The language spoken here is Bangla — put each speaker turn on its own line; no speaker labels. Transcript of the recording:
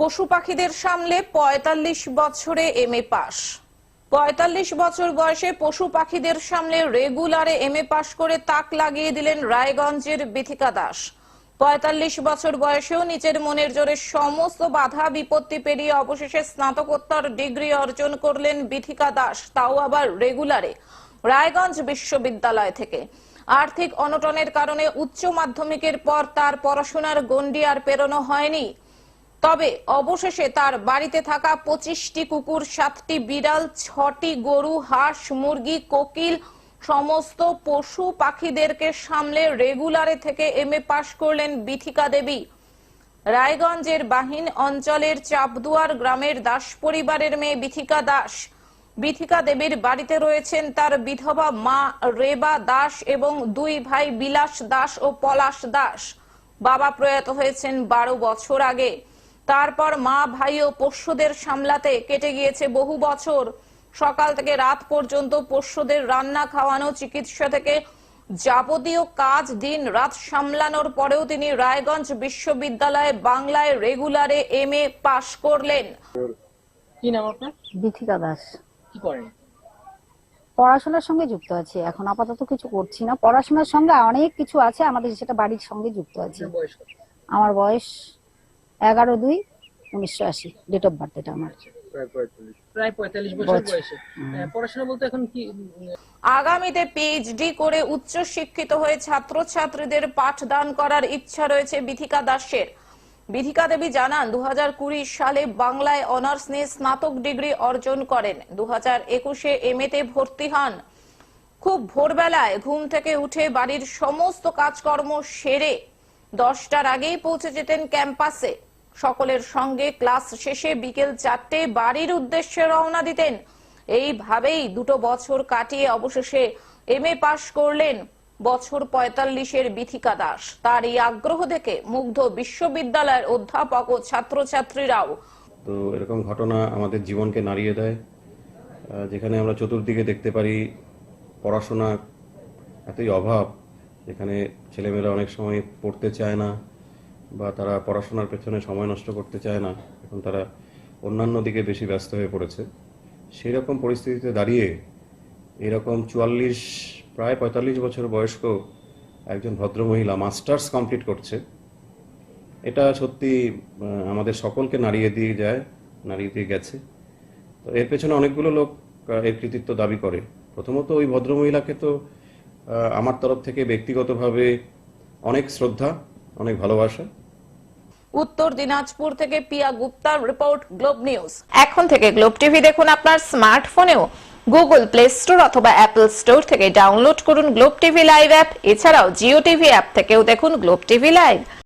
পশু পাখিদের সামলে পঁয়তাল্লিশ বছরে এম এ পাস পঁয়তাল্লিশ বছর বয়সে পশু পাখিদের সামলে রেগুলারে এম এ পাশ করে তাক লাগিয়ে দিলেন রায়গঞ্জের বিথিকা দাস। পঁয়তাল্লিশ বছর বয়সেও নিচের মনের জোরে সমস্ত বাধা বিপত্তি পেরিয়ে অবশেষে স্নাতকোত্তর ডিগ্রি অর্জন করলেন বিথিকা দাস, তাও আবার রেগুলারে রায়গঞ্জ বিশ্ববিদ্যালয় থেকে। আর্থিক অনটনের কারণে উচ্চ মাধ্যমিকের পর তার পড়াশোনার গণ্ডি আর পেরোনো হয়নি। তবে অবশেষে তার বাড়িতে থাকা পঁচিশটি কুকুর, সাতটি বিড়াল, ছটি গরু, হাঁস, মুরগি, কোকিল সমস্ত পশু পাখিদেরকে সামলে রেগুলারে থেকে এম এ পাশ করলেন বিথিকা দেবী। রায়গঞ্জের বাহিন অঞ্চলের চাপদুয়ার গ্রামের দাস পরিবারের মেয়ে বিথিকা দাস। বিথিকা দেবীর বাড়িতে রয়েছেন তার বিধবা মা রেবা দাস এবং দুই ভাই বিলাস দাস ও পলাশ দাস। বাবা প্রয়াত হয়েছেন বারো বছর আগে। তারপর মা ভাই ও পোষ্যদের সামলাতে কেটে গিয়েছে বহু বছর। সকাল থেকে রাত পর্যন্ত পোষ্যদের রান্না খাওয়ানো চিকিৎসা থেকে যাবতীয় কাজ দিন রাত সামলানোর পরেও তিনি রায়গঞ্জ বিশ্ববিদ্যালয়ে বাংলায় রেগুলারে এম এ পাশ করলেন।
কি নাম আপনার?
বিথিকা দাস।
কি করেন?
পড়াশোনার সঙ্গে যুক্ত আছি। এখন আপাতত কিছু করছি না। পড়াশোনার সঙ্গে অনেক কিছু আছে আমাদের সেটা বাড়ির সঙ্গে যুক্ত আছি? আমার বয়স এগারো দুই উনিশশো আশি ডেট অফ বার্থ এটা আমার।
প্রায় পঁয়তাল্লিশ। বছর
বছর।
বয়সে। আহ, পড়াশোনা বলতে এখন কি উম,
আগামীতে পিএইচডি করে উচ্চ শিক্ষিত হয়ে ছাত্রছাত্রীদের পাঠদান করার ইচ্ছা রয়েছে বিথিকা দাসের। বিথিকা দেবী জানান দু সালে বাংলায় অনার্স নিয়ে স্নাতক ডিগ্রি অর্জন করেন। দু হাজার একুশে এম তে ভর্তি হন। খুব ভোরবেলায় ঘুম থেকে উঠে বাড়ির সমস্ত কাজকর্ম সেরে দশটার আগেই পৌঁছে যেতেন ক্যাম্পাসে। সকলের সঙ্গে ক্লাস শেষে বিকেল চারটে বাড়ির উদ্দেশ্যে রওনা দিতেন। এইভাবেই দুটো বছর কাটিয়ে অবশেষে এম এ পাশ করলেন বছর পঁয়তাল্লিশের বিথিকা দাস। তার এই আগ্রহ দেখে মুগ্ধ বিশ্ববিদ্যালয়ের অধ্যাপক ও ছাত্রছাত্রীরাও।
তো এরকম ঘটনা আমাদের জীবনকে নাড়িয়ে দেয়। যেখানে আমরা চতুর্দিকে দেখতে পারি পড়াশোনা এতই অভাব, যেখানে ছেলেমেয়েরা অনেক সময় পড়তে চায় না। বা তারা পড়াশোনার পেছনে সময় নষ্ট করতে চায় না, এখন তারা অন্যান্য দিকে বেশি ব্যস্ত হয়ে পড়েছে। সেই রকম পরিস্থিতিতে দাঁড়িয়ে এরকম চুয়াল্লিশ, প্রায় পঁয়তাল্লিশ বছর বয়স্ক একজন ভদ্রমহিলা মাস্টার্স কমপ্লিট করছে। এটা সত্যি আমাদের সকলকে নাড়িয়ে দিয়ে যায়, নাড়িয়ে দিয়ে গেছে। তো এর পেছনে অনেকগুলো লোক এর কৃতিত্ব দাবি করে। প্রথমত ওই ভদ্রমহিলাকে তো আমার তরফ থেকে ব্যক্তিগতভাবে অনেক শ্রদ্ধা। অনেক ভালোবাসা।
উত্তর দিনাজপুর থেকে পিয়া গুপ্তার রিপোর্ট, গ্লোব নিউজ। এখন থেকে গ্লোব টিভি দেখুন আপনার স্মার্টফোনেও। গুগল প্লে স্টোর অথবা অ্যাপল স্টোর থেকে ডাউনলোড করুন গ্লোব টিভি লাইভ অ্যাপ। এছাড়াও জিও টিভি অ্যাপ থেকেও দেখুন গ্লোব টিভি লাইভ।